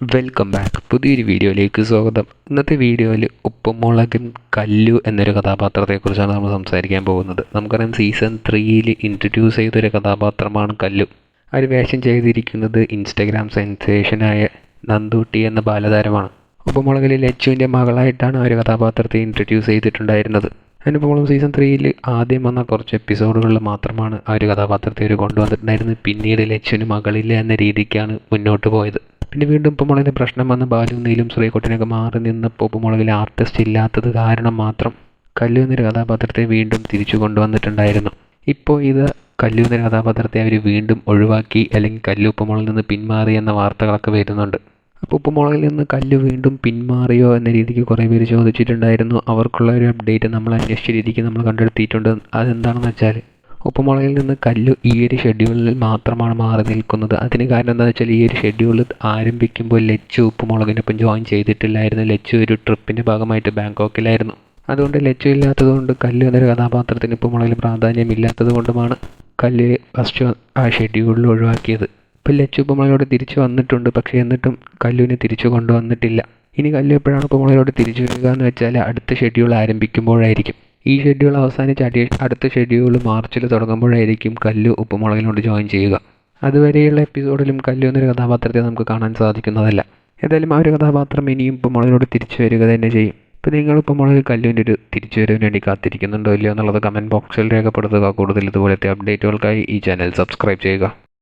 Welcome back പുതിയൊരു വീഡിയോയിലേക്ക് സ്വാഗതം. ഇന്നത്തെ വീഡിയോയിൽ ഉപ്പുമുളകൻ കല്ലു എന്നൊരു കഥാപാത്രത്തെക്കുറിച്ചാണ് നമ്മൾ സംസാരിക്കാൻ പോകുന്നത്. നമുക്കറിയാം സീസൺ ത്രീയിൽ ഇൻട്രൊഡ്യൂസ് ചെയ്തൊരു കഥാപാത്രമാണ് കല്ലു. അവർ വേഷം ചെയ്തിരിക്കുന്നത് ഇൻസ്റ്റഗ്രാം സെൻസേഷനായ നന്ദൂട്ടി എന്ന ബാലതാരമാണ്. ഉപ്പുമുളകിൽ ലച്ചുവിന്റെ മകളായിട്ടാണ് ഒരു കഥാപാത്രത്തെ ഇൻട്രൊഡ്യൂസ് ചെയ്തിട്ടുണ്ടായിരുന്നത്. അതിനുപോലും സീസൺ ത്രീയിൽ ആദ്യം വന്ന കുറച്ച് എപ്പിസോഡുകളിൽ മാത്രമാണ് ആ ഒരു കഥാപാത്രത്തെ ഒരു കൊണ്ടുവന്നിട്ടുണ്ടായിരുന്നത്. പിന്നീട് ലച്ചുവിന് മകളില്ല എന്ന രീതിക്കാണ് മുന്നോട്ട് പോയത്. പിന്നെ വീണ്ടും ഉപ്പുമുളകിന്റെ പ്രശ്നം വന്ന് ബാലു നീലും ശ്രീകുട്ടനൊക്കെ മാറി നിന്നപ്പോൾ ഉപ്പുമുളകിൽ ആർട്ടിസ്റ്റ് ഇല്ലാത്തത് കാരണം മാത്രം കല്ലു കഥാപാത്രത്തെ വീണ്ടും തിരിച്ചു കൊണ്ടുവന്നിട്ടുണ്ടായിരുന്നു. ഇപ്പോൾ ഇത് കല്ലു എന്ന കഥാപാത്രത്തെ അവർ വീണ്ടും ഒഴിവാക്കി അല്ലെങ്കിൽ കല്ലു ഉപ്പുമുളകിൽ നിന്ന് പിന്മാറി എന്ന വാർത്തകളൊക്കെ വരുന്നുണ്ട്. അപ്പോൾ ഉപ്പുമുളകിൽ നിന്ന് കല്ല് വീണ്ടും പിന്മാറിയോ എന്ന രീതിക്ക് കുറേ പേര് ചോദിച്ചിട്ടുണ്ടായിരുന്നു. അവർക്കുള്ള ഒരു അപ്ഡേറ്റ് നമ്മൾ അന്വേഷിച്ച രീതിക്ക് നമ്മൾ കണ്ടെടുത്തിയിട്ടുണ്ട് അതെന്താണെന്ന് വെച്ചാൽ ഉപ്പുമുളകിൽ നിന്ന് കല്ല് ഈ ഒരു ഷെഡ്യൂളിൽ മാത്രമാണ് മാറി നിൽക്കുന്നത്. അതിന് കാരണം എന്താണെന്ന് വെച്ചാൽ ഈ ഒരു ഷെഡ്യൂൾ ആരംഭിക്കുമ്പോൾ ലച്ചു ഉപ്പുമുളകിനൊപ്പം ജോയിൻ ചെയ്തിട്ടില്ലായിരുന്നു. ലച്ചു ഒരു ട്രിപ്പിന്റെ ഭാഗമായിട്ട് ബാങ്കോക്കിലായിരുന്നു. അതുകൊണ്ട് ലച്ചു ഇല്ലാത്തതുകൊണ്ട് കല്ല് എന്നൊരു കഥാപാത്രത്തിന് ഉപ്പുമുളകിൽ പ്രാധാന്യമില്ലാത്തത് കൊണ്ടുമാണ് കല്ല് ഫസ്റ്റ് ആ ഷെഡ്യൂളിൽ ഒഴിവാക്കിയത്. ഇപ്പോൾ ലച്ചു ഉപ്പുമുളകിലോട് തിരിച്ചു വന്നിട്ടുണ്ട്. പക്ഷേ എന്നിട്ടും കല്ലുവിനെ തിരിച്ചു കൊണ്ടുവന്നിട്ടില്ല. ഇനി കല്ലു എപ്പോഴാണ് ഉപ്പുമുളകിലോട് തിരിച്ചു വരിക എന്ന് വെച്ചാൽ അടുത്ത ഷെഡ്യൂൾ ആരംഭിക്കുമ്പോഴായിരിക്കും. ഈ ഷെഡ്യൂൾ അവസാനിച്ച് അടി അടുത്ത ഷെഡ്യൂൾ മാർച്ചിൽ തുടങ്ങുമ്പോഴായിരിക്കും കല്ലു ഉപ്പുമുളകിനോട് ജോയിൻ ചെയ്യുക. അതുവരെയുള്ള എപ്പിസോഡിലും കല്ലു എന്നൊരു കഥാപാത്രത്തെ നമുക്ക് കാണാൻ സാധിക്കുന്നതല്ല. ഏതായാലും ആ ഒരു കഥാപാത്രം ഇനിയും ഉപ്പുമുളകിനോട് തിരിച്ചു വരിക തന്നെ ചെയ്യും. ഇപ്പോൾ നിങ്ങൾ ഉപ്പുമുളകിൽ കല്ലുവിന്റെ ഒരു തിരിച്ചു വരവിന് വേണ്ടി കാത്തിരിക്കുന്നുണ്ടോ ഇല്ലയോ എന്നുള്ളത് കമന്റ് ബോക്സിൽ രേഖപ്പെടുത്തുക. കൂടുതൽ ഇതുപോലത്തെ അപ്ഡേറ്റുകൾക്കായി ഈ ചാനൽ സബ്സ്ക്രൈബ് ചെയ്യുക.